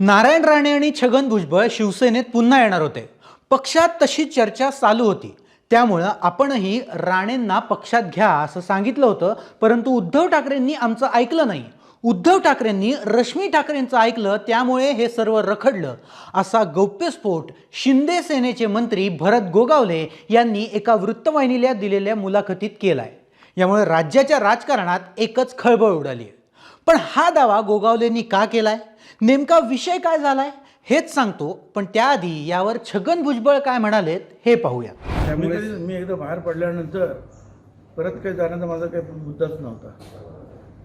नारायण राणे आणि छगन भुजबळ शिवसेनेत पुन्हा येणार होते. पक्षात तशी चर्चा चालू होती. त्यामुळं आपणही राणेंना पक्षात घ्या असं सांगितलं होतं परंतु उद्धव ठाकरेंनी आमचं ऐकलं नाही. उद्धव ठाकरेंनी रश्मी ठाकरेंचं ऐकलं त्यामुळे हे सर्व रखडलं. असा गौप्यस्फोट शिंदे सेनेचे मंत्री भरत गोगावले यांनी एका वृत्तवाहिनीला दिलेल्या मुलाखतीत केलाय. यामुळे राज्याच्या राजकारणात एकच खळबळ उडाली आहे पण हा दावा गोगावलेंनी का केलाय? नेमका विषय काय झालाय? हेच सांगतो पण त्याआधी यावर छगन भुजबळ काय म्हणालेत हे पाहूया. मी कधी मी एकदा बाहेर पडल्यानंतर परत काही जाण्याचा माझा काही मुद्दाच नव्हता.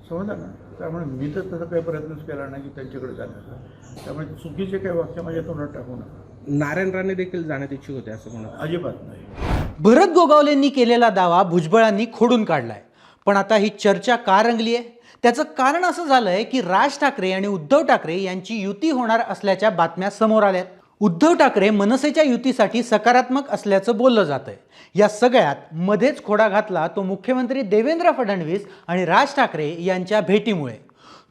समजा ना? त्यामुळे मी तर तसा काही प्रयत्नच केला नाही की त्यांच्याकडे जाण्याचा. त्यामुळे चुकीचे काही वाक्य माझ्या तोंडात टाकू नका. नारायण राणे देखील जाण्यात इच्छुक होते असं म्हणत अजिबात नाही. भरत गोगावलेंनी केलेला दावा भुजबळांनी खोडून काढलाय. पण आता ही चर्चा का रंगली आहे त्याचं कारण असं झालंय की राज ठाकरे आणि उद्धव ठाकरे यांची युती होणार असल्याच्या बातम्या समोर आल्यात. उद्धव ठाकरे मनसेच्या युतीसाठी सकारात्मक असल्याचं बोललं जातंय. या सगळ्यात मध्येच खोडा घातला तो मुख्यमंत्री देवेंद्र फडणवीस आणि राज ठाकरे यांच्या भेटीमुळे.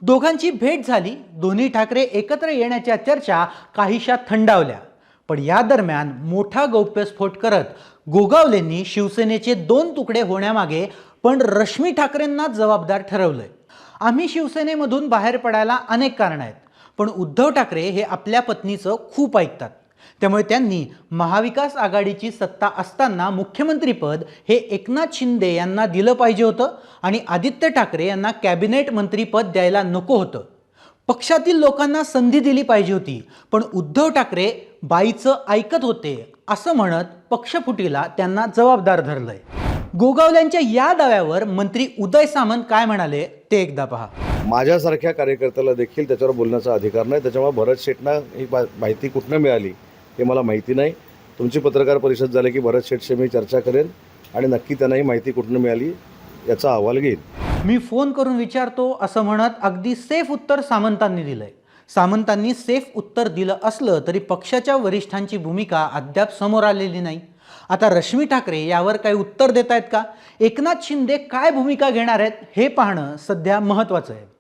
दोघांची भेट झाली दोन्ही ठाकरे एकत्र येण्याच्या चर्चा काहीशा थंडावल्या. पण या दरम्यान मोठा गौप्यस्फोट करत गोगावलेंनी शिवसेनेचे दोन तुकडे होण्यामागे पण रश्मी ठाकरेंनाच जबाबदार ठरवलंय. आम्ही शिवसेनेमधून बाहेर पडायला अनेक कारणं आहेत पण उद्धव ठाकरे हे आपल्या पत्नीचं खूप ऐकतात. त्यामुळे त्यांनी महाविकास आघाडीची सत्ता असताना मुख्यमंत्रीपद हे एकनाथ शिंदे यांना दिलं पाहिजे होतं आणि आदित्य ठाकरे यांना कॅबिनेट मंत्रीपद द्यायला नको होतं. पक्षातील लोकांना संधी दिली पाहिजे होती. पण उद्धव ठाकरे बाईचं ऐकत होते असं म्हणत पक्षफुटीला त्यांना जबाबदार धरलंय. गोगावल्यांच्या या दाव्यावर मंत्री उदय सामंत काय म्हणाले ते एकदा पहा. माझ्यासारख्या कार्यकर्त्याला देखील त्याच्यावर बोलण्याचा अधिकार नाही. त्याच्यामुळे भरत शेटना ही माहिती कुठनं मिळाली हे मला माहिती नाही. तुमची पत्रकार परिषद झाली की भरत शेटशी मी चर्चा करेन आणि नक्की त्यांना ही माहिती कुठनं मिळाली याचा अहवाल घेईन. मी फोन करून विचारतो असं म्हणत अगदी सेफ उत्तर सामंतांनी दिलंय. सामंतांनी सेफ उत्तर दिलं असलं तरी पक्षाच्या वरिष्ठांची भूमिका अद्याप समोर आलेली नाही. आता रश्मी ठाकरे यावर काही उत्तर देत आहेत का? एकनाथ शिंदे काय भूमिका घेणार आहेत हे पाहणं सध्या महत्त्वाचं आहे.